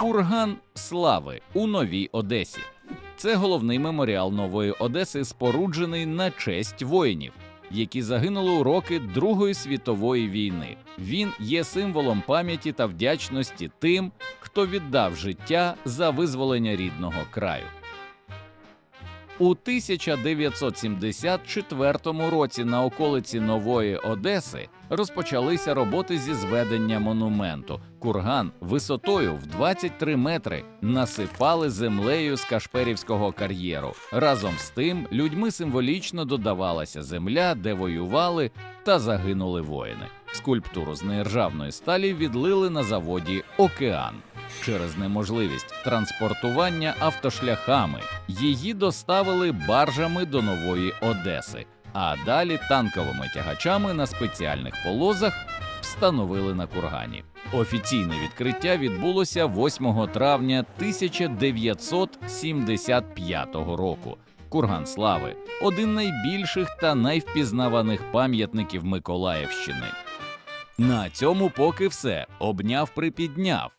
Курган слави у Новій Одесі. Це головний меморіал Нової Одеси, споруджений на честь воїнів, які загинули у роки Другої світової війни. Він є символом пам'яті та вдячності тим, хто віддав життя за визволення рідного краю. У 1974 році на околиці Нової Одеси розпочалися роботи зі зведення монументу. Курган висотою в 23 метри насипали землею з Кашперівського кар'єру. Разом з тим людьми символічно додавалася земля, де воювали та загинули воїни. Скульптуру з нержавної сталі відлили на заводі Океан. Через неможливість транспортування автошляхами її доставили баржами до Нової Одеси, а далі танковими тягачами на спеціальних полозах встановили на кургані. Офіційне відкриття відбулося 8 травня 1975 року. Курган Слави один найбільших та найвпізнаваних пам'ятників Миколаївщини. На цьому поки все обняв припідняв.